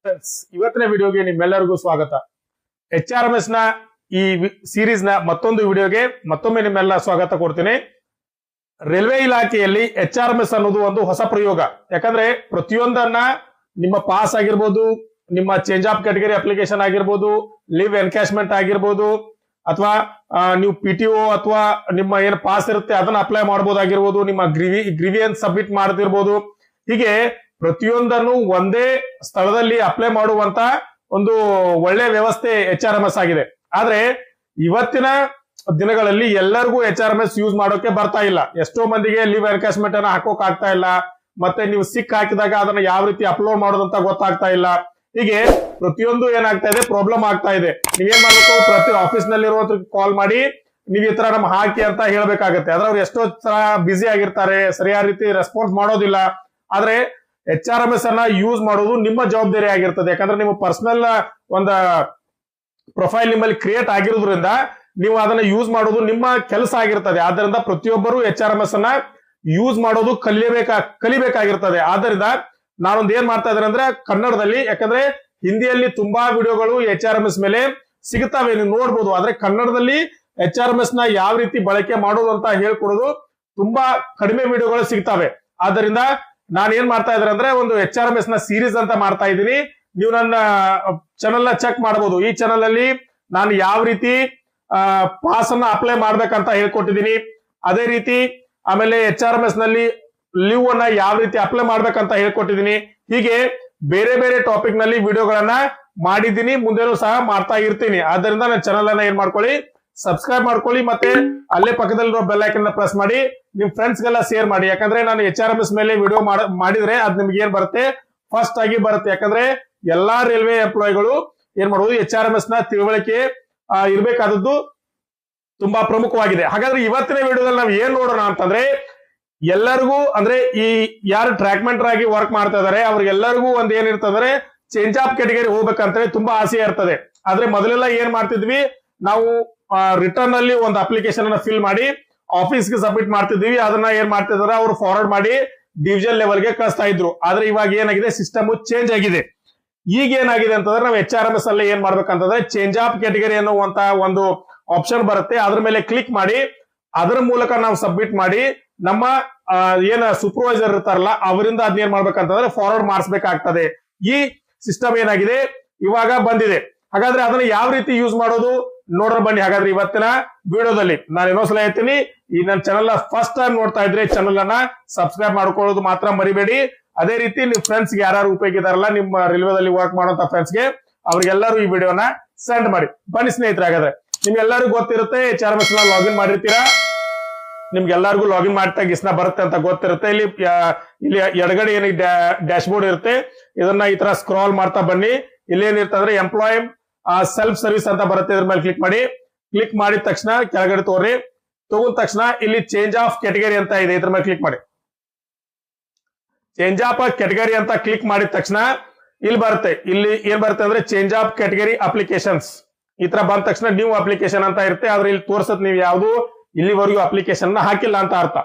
Friends ಇವತ್ತಿನ ವಿಡಿಯೋಗೆ ನಿಮ್ಮೆಲ್ಲರಿಗೂ ಸ್ವಾಗತ. ಎಚ್ ಆರ್ ಎಂ ಎಸ್ನ ಈ ಸೀರೀಸ್ನ ಮತ್ತೊಂದು ವಿಡಿಯೋಗೆ ಮತ್ತೊಮ್ಮೆ ನಿಮ್ಮೆಲ್ಲ ಸ್ವಾಗತ ಕೊಡ್ತೀನಿ. ರೈಲ್ವೆ ಇಲಾಖೆಯಲ್ಲಿ ಎಚ್ ಆರ್ ಎಂ ಎಸ್ ಅನ್ನೋದು ಒಂದು ಹೊಸ ಪ್ರಯೋಗ. ಯಾಕಂದ್ರೆ ಪ್ರತಿಯೊಂದನ್ನ ನಿಮ್ಮ ಪಾಸ್ ಆಗಿರ್ಬೋದು, ನಿಮ್ಮ ಚೇಂಜ್ ಆಫ್ ಕ್ಯಾಟಗರಿ ಅಪ್ಲಿಕೇಶನ್ ಆಗಿರ್ಬೋದು ಲೀವ್ ಎನ್ಕ್ಯಾಶ್ಮೆಂಟ್ ಆಗಿರ್ಬೋದು, ಅಥವಾ ನೀವು ಪಿ ಟಿ ಒ ಅಥವಾ ನಿಮ್ಮ ಏನು ಪಾಸ್ ಇರುತ್ತೆ ಅದನ್ನ ಅಪ್ಲೈ ಮಾಡ್ಬೋದಾಗಿರ್ಬೋದು, ನಿಮ್ಮ ಗ್ರಿವಿ ಗ್ರಿವಿಯನ್ ಸಬ್ಮಿಟ್ ಮಾಡದಿರ್ಬೋದು ಹೀಗೆ ಪ್ರತಿಯೊಂದನ್ನು ಒಂದೇ ಸ್ಥಳದಲ್ಲಿ ಅಪ್ಲೈ ಮಾಡುವಂತ ಒಂದು ಒಳ್ಳೆ ವ್ಯವಸ್ಥೆ ಎಚ್ ಆರ್ ಎಂ ಎಸ್ ಆಗಿದೆ. ಆದ್ರೆ ಇವತ್ತಿನ ದಿನಗಳಲ್ಲಿ ಎಲ್ಲರಿಗೂ H R M S use ಮಾಡೋಕೆ ಬರ್ತಾ ಇಲ್ಲ. ಎಷ್ಟೋ ಮಂದಿಗೆ ಲೀವ್ ಎನ್ಕ್ಯಾಶ್ಮೆಂಟ್ ಅನ್ನ ಹಾಕೋಕ್ ಆಗ್ತಾ ಇಲ್ಲ. ಮತ್ತೆ ನೀವು ಸಿಕ್ ಹಾಕಿದಾಗ ಅದನ್ನ ಯಾವ ರೀತಿ ಅಪ್ಲೋಡ್ ಮಾಡೋದಂತ ಗೊತ್ತಾಗ್ತಾ ಇಲ್ಲ. ಹೀಗೆ ಪ್ರತಿಯೊಂದು ಏನಾಗ್ತಾ ಇದೆ ಪ್ರಾಬ್ಲಮ್ ಆಗ್ತಾ ಇದೆ. ನೀವೇನ್ ಮಾಡ್ಬೇಕು? ಪ್ರತಿ ಆಫೀಸ್ ನಲ್ಲಿರುವಂತ ಕಾಲ್ ಮಾಡಿ ನೀವ್ ಈ ತರ ನಮ್ ಹಾಕಿ ಅಂತ ಹೇಳ್ಬೇಕಾಗತ್ತೆ. ಆದ್ರೆ ಅವ್ರು ಎಷ್ಟೋ ತರ ಬ್ಯುಸಿ ಆಗಿರ್ತಾರೆ, ಸರಿಯಾದ ರೀತಿ ರೆಸ್ಪಾನ್ಸ್ ಮಾಡೋದಿಲ್ಲ. ಆದ್ರೆ ಎಚ್ ಆರ್ ಎಂ ಎಸ್ ಅನ್ನ ಯೂಸ್ ಮಾಡೋದು ನಿಮ್ಮ ಜವಾಬ್ದಾರಿ ಆಗಿರ್ತದೆ. ಯಾಕಂದ್ರೆ ನಿಮ್ಮ ಪರ್ಸನಲ್ ಒಂದು ಪ್ರೊಫೈಲ್ ನಿಮ್ಮಲ್ಲಿ ಕ್ರಿಯೇಟ್ ಆಗಿರೋದ್ರಿಂದ ನೀವು ಅದನ್ನ ಯೂಸ್ ಮಾಡೋದು ನಿಮ್ಮ ಕೆಲಸ ಆಗಿರ್ತದೆ. ಆದ್ದರಿಂದ ಪ್ರತಿಯೊಬ್ಬರು ಎಚ್ ಆರ್ ಎಂ ಎಸ್ ಅನ್ನ ಯೂಸ್ ಮಾಡೋದು ಕಲಿಯಬೇಕಾ, ಕಲಿಬೇಕಾಗಿರ್ತದೆ. ಆದ್ದರಿಂದ ನಾನೊಂದು ಏನ್ ಮಾಡ್ತಾ ಇದ್ದೇನೆ ಅಂದ್ರೆ ಕನ್ನಡದಲ್ಲಿ, ಯಾಕಂದ್ರೆ ಹಿಂದಿಯಲ್ಲಿ ತುಂಬಾ ವಿಡಿಯೋಗಳು ಎಚ್ ಆರ್ ಎಂ ಎಸ್ ಮೇಲೆ ಸಿಗುತ್ತವೆ. ನೀವು ನೋಡ್ಬೋದು. ಆದ್ರೆ ಕನ್ನಡದಲ್ಲಿ ಎಚ್ ಆರ್ ಎಂ ಎಸ್ನ ಯಾವ ರೀತಿ ಬಳಕೆ ಮಾಡೋದು ಅಂತ ಹೇಳ್ಕೊಡೋದು ತುಂಬಾ ಕಡಿಮೆ ವಿಡಿಯೋಗಳು ಸಿಗ್ತವೆ. ಆದ್ದರಿಂದ ನಾನು ಏನ್ ಮಾಡ್ತಾ ಇದ್ರೆ ಅಂದ್ರೆ ಒಂದು ಎಚ್ ಆರ್ ಎಂ ಎಸ್ನ ಸೀರೀಸ್ ಅಂತ ಮಾಡ್ತಾ ಇದ್ದೀನಿ. ನೀವು ನನ್ನ ಚಾನಲ್ನ ಚೆಕ್ ಮಾಡಬಹುದು ಈ ಚಾನಲ್ ಅಲ್ಲಿ ನಾನು ಯಾವ ರೀತಿ ಪಾಸ್ ಅನ್ನ ಅಪ್ಲೈ ಮಾಡ್ಬೇಕಂತ ಹೇಳ್ಕೊಟ್ಟಿದ್ದೀನಿ. ಅದೇ ರೀತಿ, ಆಮೇಲೆ ಎಚ್ ಆರ್ ಎಂ ಎಸ್ನಲ್ಲಿ ಲೀವ್ ಅನ್ನ ಯಾವ ರೀತಿ ಅಪ್ಲೈ ಮಾಡ್ಬೇಕಂತ ಹೇಳ್ಕೊಟ್ಟಿದ್ದೀನಿ. ಹೀಗೆ ಬೇರೆ ಬೇರೆ ಟಾಪಿಕ್ನಲ್ಲಿ ವಿಡಿಯೋಗಳನ್ನ ಮಾಡಿದ್ದೀನಿ, ಮುಂದೆನೂ ಸಹ ಮಾಡ್ತಾ ಇರ್ತೀನಿ. ಆದ್ದರಿಂದ ನನ್ನ ಚಾನಲ್ ಅನ್ನ ಏನ್ ಮಾಡ್ಕೊಳ್ಳಿ ಸಬ್ಸ್ಕ್ರೈಬ್ ಮಾಡ್ಕೊಳ್ಳಿ ಮತ್ತೆ ಅಲ್ಲೇ ಪಕ್ಕದಲ್ಲಿರೋ ಬೆಲ್ ಐಕನ್ ಪ್ರೆಸ್ ಮಾಡಿ. ನಿಮ್ ಫ್ರೆಂಡ್ಸ್ ಗೆಲ್ಲ ಶೇರ್ ಮಾಡಿ. ಯಾಕಂದ್ರೆ ನಾನು ಎಚ್ ಆರ್ ಎಂ ಎಸ್ ಮೇಲೆ ವಿಡಿಯೋ ಮಾಡಿದ್ರೆ ಅದ್ ನಿಮ್ಗೆ ಏನ್ ಬರುತ್ತೆ? ಫಸ್ಟ್ ಆಗಿ ಬರುತ್ತೆ. ಯಾಕಂದ್ರೆ ಎಲ್ಲಾ ರೈಲ್ವೆ ಎಂಪ್ಲಾಯ್ಗಳು ಏನ್ ಮಾಡೋದು? ಎಚ್ ಆರ್ ಎಂ ಎಸ್ನ ತಿಳುವಳಿಕೆ ಇರಬೇಕಾದದ್ದು ತುಂಬಾ ಪ್ರಮುಖವಾಗಿದೆ. ಹಾಗಾದ್ರೆ ಇವತ್ತಿನ ವಿಡಿಯೋದಲ್ಲಿ ನಾವು ಏನ್ ನೋಡೋಣ ಅಂತಂದ್ರೆ, ಎಲ್ಲರಿಗೂ ಅಂದ್ರೆ ಈ ಯಾರು ಟ್ರ್ಯಾಕ್ಮೆಂಟರ್ ಆಗಿ ವರ್ಕ್ ಮಾಡ್ತಾ ಇದಾರೆ, ಅವ್ರಿಗೆಲ್ಲರಿಗೂ ಒಂದ್ ಏನಿರ್ತಂದ್ರೆ ಚೇಂಜ್ ಆಫ್ ಕೆಟಗರಿ ಹೋಗ್ಬೇಕಂತ ತುಂಬಾ ಆಸೆ ಇರ್ತದೆ. ಆದ್ರೆ ಮೊದಲೆಲ್ಲ ಏನ್ ಮಾಡ್ತಿದ್ವಿ? ನಾವು ರಿಟರ್ನ್ ಅಲ್ಲಿ ಒಂದು ಅಪ್ಲಿಕೇಶನ್ ಅನ್ನ ಫಿಲ್ ಮಾಡಿ ಆಫೀಸ್ಗೆ ಸಬ್ಮಿಟ್ ಮಾಡ್ತಿದ್ದೀವಿ, ಅದನ್ನ ಏನ್ ಮಾಡ್ತಿದಾರೆ ಅವ್ರು ಫಾರ್ವರ್ಡ್ ಮಾಡಿ ಡಿವಿಷನ್ ಲೆವೆಲ್ಗೆ ಕಳಿಸ್ತಾ ಇದ್ರು. ಆದ್ರೆ ಇವಾಗ ಏನಾಗಿದೆ? ಸಿಸ್ಟಮ್ ಚೇಂಜ್ ಆಗಿದೆ. ಈಗ ಏನಾಗಿದೆ ಅಂತಂದ್ರೆ ನಾವು ಎಚ್ ಆರ್ ಎಂ ಎಸ್ ಅಲ್ಲಿ ಏನ್ ಮಾಡ್ಬೇಕಂತಂದ್ರೆ ಚೇಂಜ್ ಆಫ್ ಕ್ಯಾಟಗರಿ ಅನ್ನುವಂತ ಒಂದು ಆಪ್ಷನ್ ಬರುತ್ತೆ. ಅದ್ರ ಮೇಲೆ ಕ್ಲಿಕ್ ಮಾಡಿ, ಅದರ ಮೂಲಕ ನಾವು ಸಬ್ಮಿಟ್ ಮಾಡಿ, ನಮ್ಮ ಏನ ಸೂಪರ್ವೈಸರ್ ಇರ್ತಾರಲ್ಲ, ಅವರಿಂದ ಅದನ್ನ ಏನ್ ಮಾಡ್ಬೇಕಂತಂದ್ರೆ ಫಾರ್ವರ್ಡ್ ಮಾಡಿಸ್ಬೇಕಾಗ್ತದೆ. ಈ ಸಿಸ್ಟಮ್ ಏನಾಗಿದೆ? ಇವಾಗ ಬಂದಿದೆ. ಹಾಗಾದ್ರೆ ಅದನ್ನ ಯಾವ ರೀತಿ ಯೂಸ್ ಮಾಡೋದು? ನೋಡ್ರ ಬನ್ನಿ. ಹಾಗಾದ್ರೆ ಇವತ್ತಿನ ವಿಡಿಯೋದಲ್ಲಿ ನಾನು ಇನ್ನೊಂದ್ಸಲ ಹೇಳ್ತೀನಿ, ಈ ನನ್ನ ಚಾನಲ್ ಫಸ್ಟ್ ಟೈಮ್ ನೋಡ್ತಾ ಇದ್ರೆ ಚಾನಲ್ ಅನ್ನ ಸಬ್ಸ್ಕ್ರೈಬ್ ಮಾಡ್ಕೊಳ್ಳೋದು ಮಾತ್ರ ಮರಿಬೇಡಿ. ಅದೇ ರೀತಿ ನಿಮ್ ಫ್ರೆಂಡ್ಸ್ ಯಾರು ಉಪಯೋಗ ಇದಾರಲ್ಲ ನಿಮ್ಮ ರೈಲ್ವೆದಲ್ಲಿ ವರ್ಕ್ ಮಾಡುವಂತ ಫ್ರೆಂಡ್ಸ್ಗೆ ಅವ್ರಿಗೆಲ್ಲರೂ ಈ ವಿಡಿಯೋನ ಸೆಂಡ್ ಮಾಡಿ. ಬನ್ನಿ ಸ್ನೇಹಿತರೆ, ಹಾಗಾದ್ರೆ. ನಿಮ್ಗೆಲ್ಲರಿಗೂ ಗೊತ್ತಿರುತ್ತೆ ಎಚ್ ಆರ್ ಎಸ್ ಲಾಗಿನ್ ಮಾಡಿರ್ತೀರಾ? ನಿಮ್ಗೆಲ್ಲರಿಗೂ ಲಾಗಿನ್ ಮಾಡ್ತಾ ಗಿಸ್ನ ಬರುತ್ತೆ ಅಂತ ಗೊತ್ತಿರುತ್ತೆ. ಇಲ್ಲಿ ಇಲ್ಲಿ ಎಡಗಡೆ ಏನು ಡ್ಯಾಶ್ ಬೋರ್ಡ್ ಇರುತ್ತೆ. ಇದನ್ನ ಈ ತರ ಸ್ಕ್ರಾಲ್ ಮಾಡ್ತಾ ಬನ್ನಿ. ಇಲ್ಲಿ ಏನಿರ್ತದ್ರೆ ಎಂಪ್ಲಾಯ್ ಸೆಲ್ಫ್ ಸರ್ವಿಸ್ ಅಂತ ಬರುತ್ತೆ ಇದ್ರ ಮೇಲೆ ಕ್ಲಿಕ್ ಮಾಡಿ. ಕ್ಲಿಕ್ ಮಾಡಿದ ತಕ್ಷಣ ಕೆಳಗಡೆ ತೋರಿ ತಗೊಂಡ ತಕ್ಷಣ ಇಲ್ಲಿ ಚೇಂಜ್ ಆಫ್ ಕೆಟಗರಿ ಅಂತ ಇದೆ, ಇದ್ರ ಮೇಲೆ ಕ್ಲಿಕ್ ಮಾಡಿ. ಚೇಂಜ್ ಆಫ್ ಕೆಟಗರಿ ಅಂತ ಕ್ಲಿಕ್ ಮಾಡಿದ ತಕ್ಷಣ ಇಲ್ಲಿ ಬರುತ್ತೆ. ಇಲ್ಲಿ ಏನ್ ಬರುತ್ತೆ ಅಂದ್ರೆ ಚೇಂಜ್ ಆಫ್ ಕೆಟಗರಿ ಅಪ್ಲಿಕೇಶನ್ಸ್ ಈ ತರ ಬಂದ ತಕ್ಷಣ ನ್ಯೂ ಅಪ್ಲಿಕೇಶನ್ ಅಂತ ಇರುತ್ತೆ. ಆದ್ರೆ ಇಲ್ಲಿ ತೋರ್ಸತ್ ನೀವು ಯಾವುದು? ಇಲ್ಲಿವರೆಗೂ ಅಪ್ಲಿಕೇಶನ್ ಹಾಕಿಲ್ಲ ಅಂತ ಅರ್ಥ.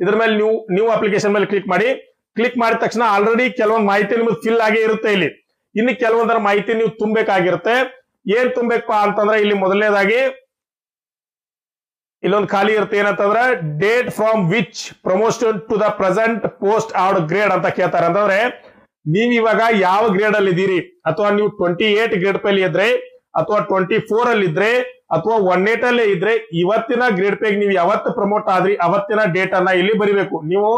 ಇದ್ರ ಮೇಲೆ ನೀವು ನ್ಯೂ ಅಪ್ಲಿಕೇಶನ್ ಮೇಲೆ ಕ್ಲಿಕ್ ಮಾಡಿ. ಕ್ಲಿಕ್ ಮಾಡಿದ ತಕ್ಷಣ ಆಲ್ರೆಡಿ ಕೆಲವೊಂದು ಮಾಹಿತಿ ನಿಮ್ಗೆ ಫಿಲ್ ಆಗೇ ಇರುತ್ತೆ ಇಲ್ಲಿ. ಇನ್ನು ಕೆಲವೊಂದರ ಮಾಹಿತಿ ನೀವು ತುಂಬಬೇಕಾಗಿರುತ್ತೆ. ಏನ್ ತುಂಬಬೇಕಪ್ಪ ಅಂತಂದ್ರೆ ಇಲ್ಲಿ ಮೊದಲನೇದಾಗಿ ಇಲ್ಲೊಂದು ಖಾಲಿ ಇರುತ್ತೆ ಏನಂತಂದ್ರೆ date from which promotion to the present post or grade ಅಂತ ಕೇಳ್ತಾರೆ. ಅಂತಂದ್ರೆ ನೀವ್ ಇವಾಗ ಯಾವ ಗ್ರೇಡ್ ಅಲ್ಲಿ ಇದ್ದೀರಿ? ಅಥವಾ ನೀವು ಟ್ವೆಂಟಿ ಏಟ್ ಗ್ರೇಡ್ ಪೇಲಿ ಇದ್ರೆ, ಅಥವಾ ಟ್ವೆಂಟಿ ಫೋರ್ ಅಲ್ಲಿ ಇದ್ರೆ, ಅಥವಾ ಒನ್ ಏಟ್ ಅಲ್ಲೇ ಇದ್ರೆ, ಇವತ್ತಿನ ಗ್ರೇಡ್ ಪೇಗ್ ನೀವು ಯಾವತ್ತು ಪ್ರಮೋಟ್ ಆದ್ರಿ, ಅವತ್ತಿನ ಡೇಟ್ ಅನ್ನ ಇಲ್ಲಿ ಬರಿಬೇಕು. ನೀವು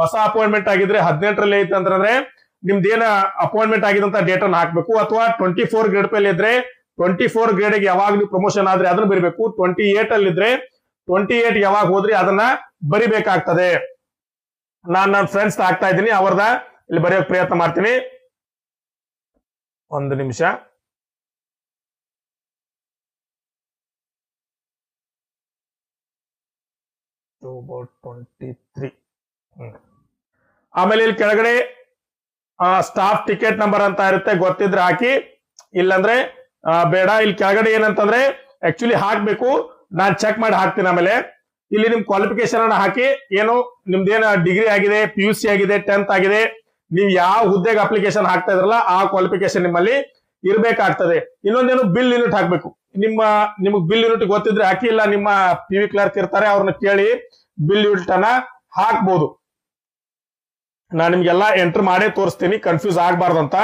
ಹೊಸ ಅಪಾಯಿಂಟ್ಮೆಂಟ್ ಆಗಿದ್ರೆ ಹದಿನೆಂಟರಲ್ಲೇ ಐತೆ ಅಂತಂದ್ರೆ ನಿಮ್ದೇನ ಅಪಾಯಿಂಟ್ಮೆಂಟ್ ಆಗಿದಂತ ಡೇಟ್ ಅನ್ನ ಹಾಕ್ಬೇಕು. ಅಥವಾ ಟ್ವೆಂಟಿ ಫೋರ್ ಗ್ರೇಡ್ ಪೇಲಿ ಇದ್ರೆ ಟ್ವೆಂಟಿ ಫೋರ್ ಗ್ರೇಡ್ ಯಾವಾಗ ನೀವು ಪ್ರಮೋಷನ್ ಆದ್ರೆ ಅದನ್ನ ಬರಿಬೇಕು. ಟ್ವೆಂಟಿ ಏಟ್ ಅಲ್ಲಿ ಇದ್ರೆ ಟ್ವೆಂಟಿ ಏಟ್ ಯಾವಾಗ ಹೋದ್ರಿ ಅದನ್ನ ಬರಿಬೇಕಾಗ್ತದೆ. ನಾನ್ ನನ್ನ ಫ್ರೆಂಡ್ಸ್ ಆಗ್ತಾ ಇದ್ದೀನಿ, ಅವ್ರದ ಇಲ್ಲಿ ಬರೆಯೋಕ್ ಪ್ರಯತ್ನ ಮಾಡ್ತೀನಿ. ಒಂದು ನಿಮಿಷ. ಟ್ವೆಂಟಿ ತ್ರೀ ಆಮೇಲೆ ಇಲ್ಲಿ ಕೆಳಗಡೆ ಸ್ಟಾಫ್ ಟಿಕೆಟ್ ನಂಬರ್ ಅಂತ ಇರುತ್ತೆ, ಗೊತ್ತಿದ್ರೆ ಹಾಕಿ. ಇಲ್ಲಂದ್ರೆ ಬೇಡ, ಇಲ್ಲಿ ಕೆಳಗಡೆ ಏನಂತಂದ್ರೆ ಆಕ್ಚುಲಿ ಹಾಕ್ಬೇಕು. ನಾನ್ ಚೆಕ್ ಮಾಡಿ ಹಾಕ್ತೀನಿ ಆಮೇಲೆ. ಇಲ್ಲಿ ನಿಮ್ ಕ್ವಾಲಿಫಿಕೇಶನ್ ಅನ್ನ ಹಾಕಿ, ಏನು, ನಿಮ್ದೇನು ಡಿಗ್ರಿ ಆಗಿದೆ ಪಿ ಯು ಸಿ ಆಗಿದೆ ಟೆಂತ್ ಆಗಿದೆ, ನೀವು ಯಾವ ಹುದ್ದೆಗೆ ಅಪ್ಲಿಕೇಶನ್ ಹಾಕ್ತಾ ಇದ್ರಲ್ಲ, ಆ ಕ್ವಾಲಿಫಿಕೇಶನ್ ನಿಮ್ಮಲ್ಲಿ ಇರ್ಬೇಕಾಗ್ತದೆ. ಇನ್ನೊಂದೇನು ಬಿಲ್ ಯೂನಿಟ್ ಹಾಕ್ಬೇಕು. ನಿಮ್ಮ, ನಿಮ್ಗೆ ಬಿಲ್ ಯೂನಿಟ್ ಗೊತ್ತಿದ್ರೆ ಹಾಕಿ, ಇಲ್ಲ ನಿಮ್ಮ ಪಿ ವಿ ಕ್ಲರ್ಕ್ ಇರ್ತಾರೆ, ಅವ್ರನ್ನ ಕೇಳಿ ಬಿಲ್ ಯೂನಿಟ್ ಅನ್ನ ಹಾಕ್ಬೋದು. ನಾನು ನಿಮ್ಗೆಲ್ಲ ಎಂಟರ್ ಮಾಡೇ ತೋರಿಸ್ತೀನಿ ಕನ್ಫ್ಯೂಸ್ ಆಗ್ಬಾರ್ದಂತ.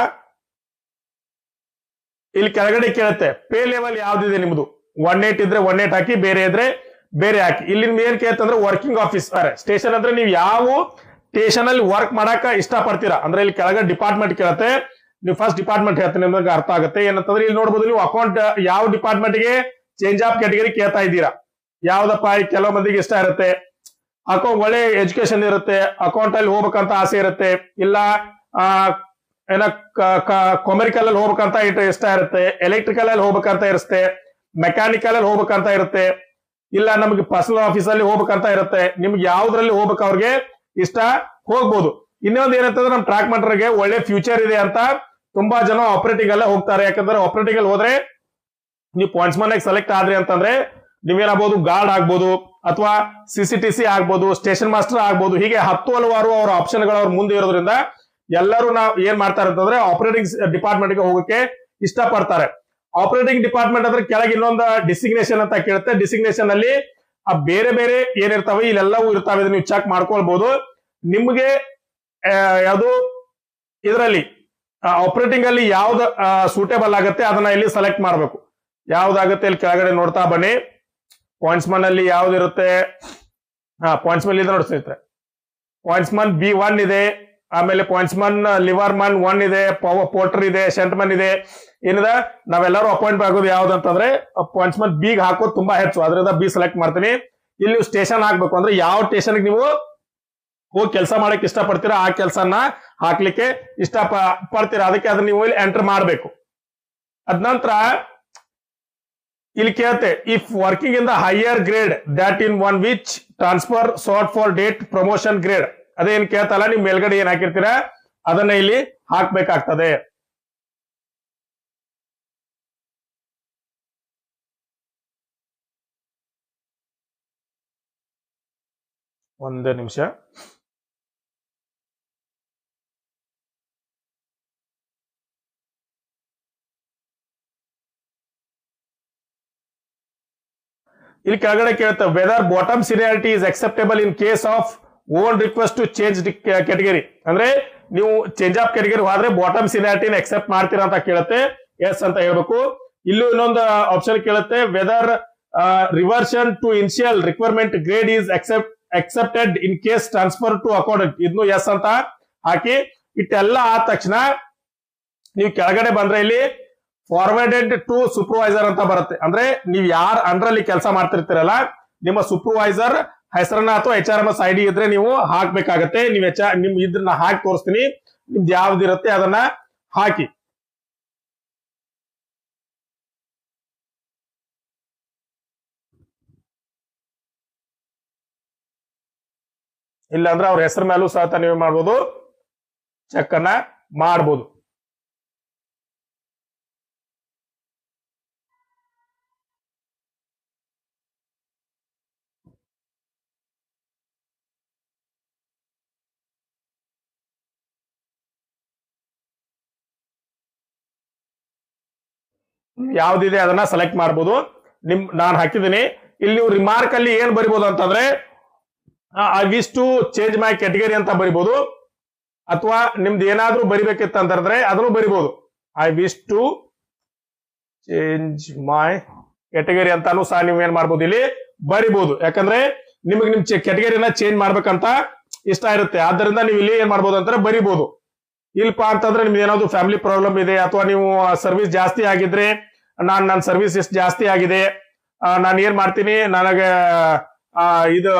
ಇಲ್ಲಿ ಕೆಳಗಡೆ ಕೇಳುತ್ತೆ ಪೇ ಲೆವೆಲ್ ಯಾವ್ದಿದೆ ನಿಮ್ದು? ಒನ್ ಏಟ್ ಇದ್ರೆ ಒನ್ ಏಟ್ ಹಾಕಿ, ಬೇರೆ ಇದ್ರೆ ಬೇರೆ ಹಾಕಿ. ಇಲ್ಲಿ ಏನು ಅಂದ್ರೆ ವರ್ಕಿಂಗ್ ಅರೆ ಸ್ಟೇಷನ್ ಅಂದ್ರೆ ನೀವು ಯಾವ ಸ್ಟೇಷನ್ ಅಲ್ಲಿ ವರ್ಕ್ ಮಾಡಾಕ ಇಷ್ಟ ಪಡ್ತೀರಾ ಅಂದ್ರೆ ಇಲ್ಲಿ ಕೆಳಗಡೆ ಡಿಪಾರ್ಟ್ಮೆಂಟ್ ಕೇಳುತ್ತೆ, ನೀವು ಫಸ್ಟ್ ಡಿಪಾರ್ಟ್ಮೆಂಟ್ ಹೇಳ್ತೀನಿ ನಿಮ್ಗೆ ಅರ್ಥ ಆಗುತ್ತೆ. ಏನಂತಂದ್ರೆ ಇಲ್ಲಿ ನೋಡ್ಬೋದು, ನೀವು ಅಕೌಂಟ್ ಯಾವ ಡಿಪಾರ್ಟ್ಮೆಂಟ್ಗೆ ಚೇಂಜ್ ಆಫ್ ಕ್ಯಾಟಗರಿ ಕೇಳ್ತಾ ಇದ್ದೀರಾ? ಯಾವ್ದಪ್ಪ ಕೆಲವು ಮಂದಿಗೆ ಇಷ್ಟ ಇರುತ್ತೆ. ಅಕೌಂಟ್ ಒಳ್ಳೆ ಎಜುಕೇಶನ್ ಇರುತ್ತೆ ಅಕೌಂಟ್ ಅಲ್ಲಿ ಹೋಗ್ಬೇಕಂತ ಆಸೆ ಇರುತ್ತೆ. ಇಲ್ಲ ಏನ ಕೊಮೆರಿಕಲ್ ಅಲ್ಲಿ ಹೋಗ್ಬೇಕಂತ ಇಷ್ಟ ಇರುತ್ತೆ ಎಲೆಕ್ಟ್ರಿಕಲ್ ಅಲ್ಲಿ ಹೋಗ್ಬೇಕಂತ ಇರುತ್ತೆ ಮೆಕ್ಯಾನಿಕಲ್ ಅಲ್ಲಿ ಹೋಗ್ಬೇಕಂತ ಇರುತ್ತೆ, ಇಲ್ಲ ನಮ್ಗೆ ಪರ್ಸನಲ್ ಆಫೀಸ್ ಅಲ್ಲಿ ಹೋಗ್ಬೇಕಂತ ಇರುತ್ತೆ, ನಿಮ್ಗೆ ಯಾವ್ದ್ರಲ್ಲಿ ಹೋಗ್ಬೇಕು ಅವ್ರಿಗೆ ಇಷ್ಟ ಹೋಗ್ಬೋದು. ಇನ್ನೊಂದು ಏನಂತಂದ್ರೆ ನಮ್ ಟ್ರ್ಯಾಕ್ ಮಂಟರ್ಗೆ ಒಳ್ಳೆ ಫ್ಯೂಚರ್ ಇದೆ ಅಂತ ತುಂಬಾ ಜನ ಆಪರೇಟಿಂಗ್ ಅಲ್ಲೇ ಹೋಗ್ತಾರೆ, ಯಾಕಂದ್ರೆ ಆಪರೇಟಿಂಗ್ ಅಲ್ಲಿ ಹೋದ್ರೆ ನೀವು ಪಾಯಿಂಟ್ಸ್ ಮನ್ ಸೆಲೆಕ್ಟ್ ಆದ್ರಿ ಅಂತಂದ್ರೆ ನೀವೇನಾಗ್ಬೋದು ಗಾರ್ಡ್ ಆಗ್ಬೋದು, ಅಥವಾ ಸಿ ಸಿ ಟಿ ಸಿ ಆಗ್ಬೋದು ಸ್ಟೇಷನ್ ಮಾಸ್ಟರ್ ಆಗ್ಬೋದು, ಹೀಗೆ ಹತ್ತು ಹಲವಾರು ಅವರ ಆಪ್ಷನ್ಗಳು ಅವ್ರ ಮುಂದೆ ಇರೋದ್ರಿಂದ ಎಲ್ಲರೂ ನಾವು ಏನ್ ಮಾಡ್ತಾರೆ ಅಂತಂದ್ರೆ ಆಪರೇಟಿಂಗ್ ಡಿಪಾರ್ಟ್ಮೆಂಟ್ಗೆ ಹೋಗಕ್ಕೆ ಇಷ್ಟಪಡ್ತಾರೆ. ಆಪರೇಟಿಂಗ್ ಡಿಪಾರ್ಟ್ಮೆಂಟ್ ಅಂದ್ರೆ ಕೆಳಗೆ ಇನ್ನೊಂದು ಡಿಸಿಗ್ನೇಷನ್ ಅಂತ ಕೇಳುತ್ತೆ. ಡಿಸಿಗ್ನೇಷನ್ ಅಲ್ಲಿ ಆ ಬೇರೆ ಬೇರೆ ಏನಿರ್ತಾವೆ, ಇಲ್ಲೆಲ್ಲವೂ ಇರ್ತಾವೆ. ನೀವು ಚೆಕ್ ಮಾಡ್ಕೊಳ್ಬಹುದು ನಿಮ್ಗೆ ಯಾವುದು? ಇದರಲ್ಲಿ ಆಪರೇಟಿಂಗ್ ಅಲ್ಲಿ ಯಾವ್ದು ಸೂಟೇಬಲ್ ಆಗುತ್ತೆ, ಅದನ್ನ ಇಲ್ಲಿ ಸೆಲೆಕ್ಟ್ ಮಾಡ್ಬೇಕು. ಯಾವ್ದಾಗುತ್ತೆ ಇಲ್ಲಿ ಕೆಳಗಡೆ ನೋಡ್ತಾ ಬನ್ನಿ. ಪಾಯಿಂಟ್ಸ್ ಮನ್ ಅಲ್ಲಿ ಯಾವ್ದಿರುತ್ತೆ? ಹಾ ಪಾಯಿಂಟ್ಸ್ ಮನ್ ಇದೆ ನೋಡಿ ಸ್ನೇಹಿತರೆ. ಪಾಯಿಂಟ್ಸ್ ಮನ್ ಬಿ ಒನ್ ಇದೆ. ಆಮೇಲೆ pointsman liver Mann one ಇದೆ ಪೋರ್ಟರ್ ಇದೆ ಸೆಂಟ್ ಮನ್ ಇದೆ. ಏನಿದೆ? ನಾವೆಲ್ಲರೂ ಅಪಾಯಿಂಟ್ ಆಗೋದು ಯಾವ್ದಂತಂದ್ರೆ ಮನ್ ಬಿಗ್ ಹಾಕೋದು ತುಂಬಾ ಹೆಚ್ಚು. ಅದರಿಂದ ಬಿ ಸೆಲೆಕ್ಟ್ ಮಾಡ್ತೀನಿ. ಇಲ್ಲಿ ಸ್ಟೇಷನ್ ಹಾಕ್ಬೇಕು ಅಂದ್ರೆ ಯಾವ ಸ್ಟೇಷನ್ ನೀವು ಹೋಗಿ ಕೆಲಸ ಮಾಡಕ್ ಇಷ್ಟಪಡ್ತೀರಾ, ಆ ಕೆಲಸನ ಹಾಕ್ಲಿಕ್ಕೆ ಇಷ್ಟ ಪಡ್ತೀರಾ? ಅದಕ್ಕೆ ಅದನ್ನ ನೀವು ಇಲ್ಲಿ ಎಂಟರ್ ಮಾಡಬೇಕು. ಅದ್ನಂತರ ಇಲ್ಲಿ ಕೇಳುತ್ತೆ if working in the higher grade that in one which transfer sought for date promotion grade ಅದೇನ್ ಕೇಳ್ತಲ್ಲ ನಿಮ್ ಮೇಲ್ಗಡೆ ಏನ್ ಹಾಕಿರ್ತೀರಾ? ಅದನ್ನ ಇಲ್ಲಿ ಹಾಕ್ಬೇಕಾಗ್ತದೆ. ಒಂದು ನಿಮಿಷ. ಇಲ್ಲಿ ಕೆಳಗಡೆ ಕೇಳುತ್ತೆ whether bottom seniority is acceptable in case of own request to change category ಅಂದ್ರೆ ನೀವು ಚೇಂಜ್ ಆಫ್ ಕ್ಯಾಟಗರಿ ಹೋದ್ರೆ ಬಾಟಮ್ ಸೀನಿಯಾರಿಟಿನ ಎಕ್ಸೆಪ್ಟ್ ಮಾಡ್ತೀರಾ ಅಂತ ಕೇಳುತ್ತೆ. ಎಸ್ ಅಂತ ಹೇಳ್ಬೇಕು. ಇಲ್ಲೂ ಇನ್ನೊಂದು ಆಪ್ಷನ್ ಕೇಳುತ್ತೆ. Whether reversion to initial requirement grade is accept accepted in case transfer to account ಇದನ್ನು ಎಸ್ ಅಂತ ಹಾಕಿ. ಇಟ್ಟೆಲ್ಲ ಆದ ತಕ್ಷಣ ನೀವು ಕೆಳಗಡೆ ಬಂದ್ರೆ ಇಲ್ಲಿ ಫಾರ್ವರ್ಡೆಡ್ ಟು ಸೂಪರ್ವೈಸರ್ ಅಂತ ಬರುತ್ತೆ. ಅಂದ್ರೆ ನೀವು ಯಾರ ಅಂಡ್ರಲ್ಲಿ ಕೆಲಸ ಮಾಡ್ತಿರ್ತೀರಲ್ಲ, ನಿಮ್ಮ ಸೂಪರ್ವೈಸರ್ ಹೆಸರನ್ನ ಅಥವಾ H R M S I D ಇದ್ರೆ ನೀವು ಹಾಕ್ಬೇಕಾಗತ್ತೆ. ನೀವು ಎಚ್ ನಿಮ್ ಇದ್ರನ್ನ ಹಾಕಿ ತೋರಿಸ್ತೀನಿ. ನಿಮ್ದು ಯಾವ್ದಿರುತ್ತೆ ಅದನ್ನ ಹಾಕಿ. ಇಲ್ಲಾಂದ್ರೆ ಅವ್ರ ಹೆಸರ ಮೇಲೂ ಸಹ ನೀವು ಮಾಡ್ಬೋದು. ಚೆಕ್ ಅನ್ನ ಮಾಡ್ಬೋದು. ಯಾವ್ದಿದೆ ಅದನ್ನ ಸೆಲೆಕ್ಟ್ ಮಾಡ್ಬೋದು. ನಿಮ್, ನಾನು ಹಾಕಿದ್ದೀನಿ. ಇಲ್ಲಿ ನೀವು ರಿಮಾರ್ಕ್ ಅಲ್ಲಿ ಏನ್ ಬರಿಬಹುದು ಅಂತಂದ್ರೆ I wish to change my category ಅಂತ ಬರಿಬಹುದು ಅಥವಾ ನಿಮ್ದು ಏನಾದ್ರೂ ಬರಿಬೇಕಿತ್ತು ಅಂತಂದ್ರೆ ಅದನ್ನು ಬರಿಬಹುದು I wish to change my category ಅಂತಾನು ಸಹ ನೀವು ಏನ್ ಮಾಡ್ಬೋದು ಇಲ್ಲಿ ಬರಿಬಹುದು ಯಾಕಂದ್ರೆ ನಿಮಗೆ ನಿಮ್ ಕ್ಯಾಟಗರಿನ ಚೇಂಜ್ ಮಾಡ್ಬೇಕಂತ ಇಷ್ಟ ಇರುತ್ತೆ. ಆದ್ದರಿಂದ ನೀವು ಇಲ್ಲಿ ಏನ್ ಮಾಡ್ಬೋದು ಅಂತಂದ್ರೆ ಬರಿಬಹುದು ಇಲ್ಪ ಅಂತಂದ್ರೆ ನಿಮ್ದು ಏನಾದ್ರು ಫ್ಯಾಮಿಲಿ ಪ್ರಾಬ್ಲಮ್ ಇದೆ, ಅಥವಾ ನೀವು ಸರ್ವಿಸ್ ಜಾಸ್ತಿ ಆಗಿದ್ರೆ ನಾನ್ ನನ್ನ ಸರ್ವಿಸ್ ಎಷ್ಟು ಜಾಸ್ತಿ ಆಗಿದೆ. ನಾನು ಏನ್ ಮಾಡ್ತೀನಿ? ನನಗೆ ಇದು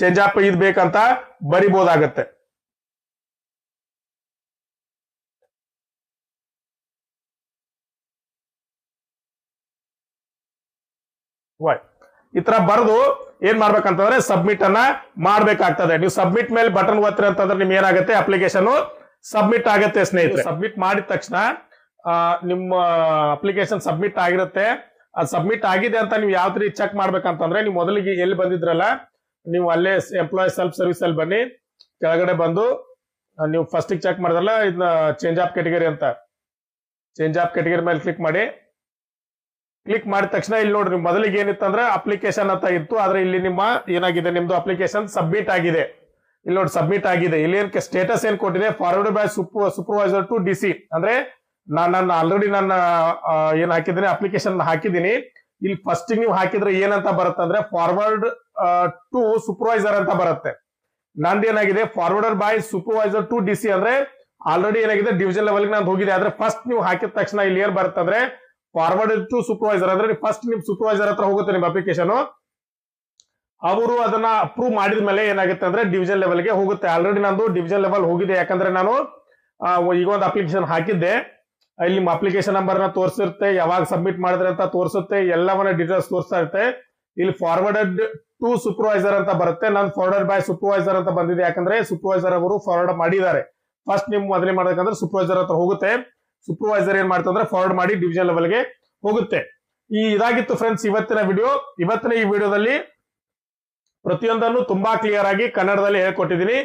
ಚೇಂಜ್ ಅಪ್ ಇದ್ ಬೇಕಂತ ಬರಿಬೋದಾಗತ್ತೆ. ಈ ತರ ಬರೆದು ಏನ್ ಮಾಡ್ಬೇಕಂತಂದ್ರೆ ಸಬ್ಮಿಟ್ ಅನ್ನ ಮಾಡ್ಬೇಕಾಗ್ತದೆ. ನೀವು ಸಬ್ಮಿಟ್ ಮೇಲೆ ಬಟನ್ ಒತ್ತಿರಿ ಅಂತಂದ್ರೆ ನಿಮ್ಗೆ ಏನಾಗುತ್ತೆ? ಅಪ್ಲಿಕೇಶನ್ ಸಬ್ಮಿಟ್ ಆಗುತ್ತೆ ಸ್ನೇಹಿತರೆ. ಸಬ್ಮಿಟ್ ಮಾಡಿದ ತಕ್ಷಣ ನಿಮ್ಮ ಅಪ್ಲಿಕೇಶನ್ ಸಬ್ಮಿಟ್ ಆಗಿರುತ್ತೆ. ಅದು ಸಬ್ಮಿಟ್ ಆಗಿದೆ ಅಂತ ನೀವು ಯಾವ ರೀತಿ ಚೆಕ್ ಮಾಡ್ಬೇಕಂತಂದ್ರೆ ನೀವು ಮೊದಲಿಗೆ ಎಲ್ಲಿ ಬಂದಿದ್ರಲ್ಲ, ನೀವು ಅಲ್ಲೇ ಎಂಪ್ಲಾಯ್ ಸೆಲ್ಫ್ ಸರ್ವಿಸ್ ಅಲ್ಲಿ ಬನ್ನಿ. ಕೆಳಗಡೆ ಬಂದು ನೀವು ಫಸ್ಟ್ ಚೆಕ್ ಮಾಡಿದ್ರಲ್ಲ ಇದನ್ನ ಚೇಂಜ್ ಆಫ್ ಕೆಟಗರಿ ಅಂತ. ಚೇಂಜ್ ಆಫ್ ಕೆಟಗರಿ ಮೇಲೆ ಕ್ಲಿಕ್ ಮಾಡಿ. ಕ್ಲಿಕ್ ಮಾಡಿದ ತಕ್ಷಣ ಇಲ್ಲಿ ನೋಡ್ರಿ ಮೊದಲಿಗೆ ಏನಿತ್ತಂದ್ರೆ ಅಪ್ಲಿಕೇಶನ್ ಅಂತ ಇತ್ತು, ಆದ್ರೆ ಇಲ್ಲಿ ನಿಮ್ಮ ಏನಾಗಿದೆ, ನಿಮ್ದು ಅಪ್ಲಿಕೇಶನ್ ಸಬ್ಮಿಟ್ ಆಗಿದೆ. ಇಲ್ಲಿ ನೋಡಿ ಸಬ್ಮಿಟ್ ಆಗಿದೆ. ಇಲ್ಲಿ ಏನ್ ಸ್ಟೇಟಸ್ ಏನ್ ಕೊಟ್ಟಿದೆ? Forward by supervisor to D C ಅಂದ್ರೆ ನಾನು ನನ್ನ ಆಲ್ರೆಡಿ ನನ್ನ ಏನ್ ಹಾಕಿದ್ದೀನಿ ಅಪ್ಲಿಕೇಶನ್ ಹಾಕಿದ್ದೀನಿ. ಇಲ್ಲಿ ಫಸ್ಟ್ ನೀವು ಹಾಕಿದ್ರೆ ಏನಂತ ಬರುತ್ತೆ ಅಂದ್ರೆ ಫಾರ್ವರ್ಡ್ ಟು ಸೂಪರ್ವೈಸರ್ ಅಂತ ಬರುತ್ತೆ. ನಂದು ಏನಾಗಿದೆ? Forwarded by supervisor to D C ಅಂದ್ರೆ ಆಲ್ರೆಡಿ ಏನಾಗಿದೆ? ಡಿವಿಷನ್ ಲೆವೆಲ್ಗೆ ನಾನು ಹೋಗಿದೆ ಆದ್ರೆ ಫಸ್ಟ್ ನೀವು ಹಾಕಿದ ತಕ್ಷಣ ಇಲ್ಲಿ ಏನ್ ಬರುತ್ತೆ ಅಂದ್ರೆ ಫಾರ್ವರ್ಡ್ ಟು ಸೂಪರ್ವೈಸರ್ ಅಂದ್ರೆ ಫಸ್ಟ್ ನಿಮ್ ಸೂಪರ್ವೈಸರ್ ಹತ್ರ ಹೋಗುತ್ತೆ ನಿಮ್ಮ ಅಪ್ಲಿಕೇಶನ್ ಅವರು ಅದನ್ನ ಅಪ್ರೂವ್ ಮಾಡಿದ ಮೇಲೆ ಏನಾಗುತ್ತೆ ಅಂದ್ರೆ ಡಿವಿಷನ್ ಲೆವೆಲ್ಗೆ ಹೋಗುತ್ತೆ. ಆಲ್ರೆಡಿ ನಂದು ಡಿವಿಷನ್ ಲೆವೆಲ್ ಹೋಗಿದೆ. ಯಾಕಂದ್ರೆ ನಾನು ಈಗ ಒಂದು ಅಪ್ಲಿಕೇಶನ್ ಹಾಕಿದ್ದೆ. ಇಲ್ಲಿ ನಿಮ್ಮ ಅಪ್ಲಿಕೇಶನ್ ನಂಬರ್ನ ತೋರಿಸಿರುತ್ತೆ, ಯಾವಾಗ ಸಬ್ಮಿಟ್ ಮಾಡಿದ್ರೆ ಅಂತ ತೋರಿಸುತ್ತೆ, ಎಲ್ಲವನ್ನ ಡೀಟೇಲ್ಸ್ ತೋರಿಸ್ತಾ ಇರುತ್ತೆ. ಇಲ್ಲಿ ಫಾರ್ವರ್ಡೆಡ್ ಟು ಸೂಪರ್ವೈಸರ್ ಅಂತ ಬರುತ್ತೆ. ನಾನು ಫಾರ್ವರ್ಡ್ ಬೈ ಸೂಪರ್ವೈಸರ್ ಅಂತ ಬಂದಿದೆ. ಯಾಕಂದ್ರೆ ಸೂಪರ್ವೈಸರ್ ಅವರು ಫಾರ್ವರ್ಡ್ ಮಾಡಿದ್ದಾರೆ. ಫಸ್ಟ್ ನಿಮ್ ಮೊದಲೇ ಮಾಡ್ಬೇಕಂದ್ರೆ ಸೂಪರ್ವೈಸರ್ ಹತ್ರ ಹೋಗುತ್ತೆ. ಸೂಪರ್ವೈಸರ್ ಏನ್ ಮಾಡ್ತಂದ್ರೆ ಫಾರ್ವರ್ಡ್ ಮಾಡಿ ಡಿವಿಷನ್ ಲೆವೆಲ್ಗೆ ಹೋಗುತ್ತೆ. ಈ ಇದಾಗಿತ್ತು ಫ್ರೆಂಡ್ಸ್ ಇವತ್ತಿನ ವಿಡಿಯೋ ಇವತ್ತಿನ ಈ ವಿಡಿಯೋದಲ್ಲಿ ಪ್ರತಿಯೊಂದನ್ನು ತುಂಬಾ ಕ್ಲಿಯರ್ ಆಗಿ ಕನ್ನಡದಲ್ಲಿ ಹೇಳ್ಕೊಟ್ಟಿದ್ದೀನಿ.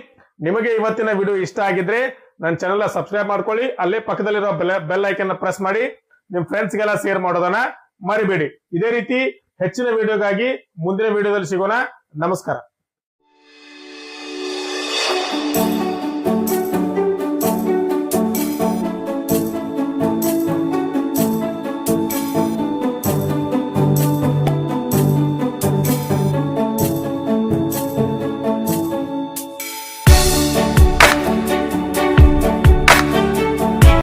ನಿಮಗೆ ಇವತ್ತಿನ ವಿಡಿಯೋ ಇಷ್ಟ ಆಗಿದ್ರೆ ನನ್ನ ಚಾನೆಲ್ ಸಬ್ಸ್ಕ್ರೈಬ್ ಮಾಡ್ಕೊಳ್ಳಿ. ಅಲ್ಲೇ ಪಕ್ಕದಲ್ಲಿರೋ ಬೆಲ್ ಐಕನ್ ಪ್ರೆಸ್ ಮಾಡಿ. ನಿಮ್ ಫ್ರೆಂಡ್ಸ್ಗೆಲ್ಲ ಶೇರ್ ಮಾಡೋದನ್ನ ಮರಿಬೇಡಿ. ಇದೇ ರೀತಿ ಹೆಚ್ಚಿನ ವಿಡಿಯೋಗಾಗಿ ಮುಂದಿನ ವಿಡಿಯೋದಲ್ಲಿ ಸಿಗೋಣ. ನಮಸ್ಕಾರ.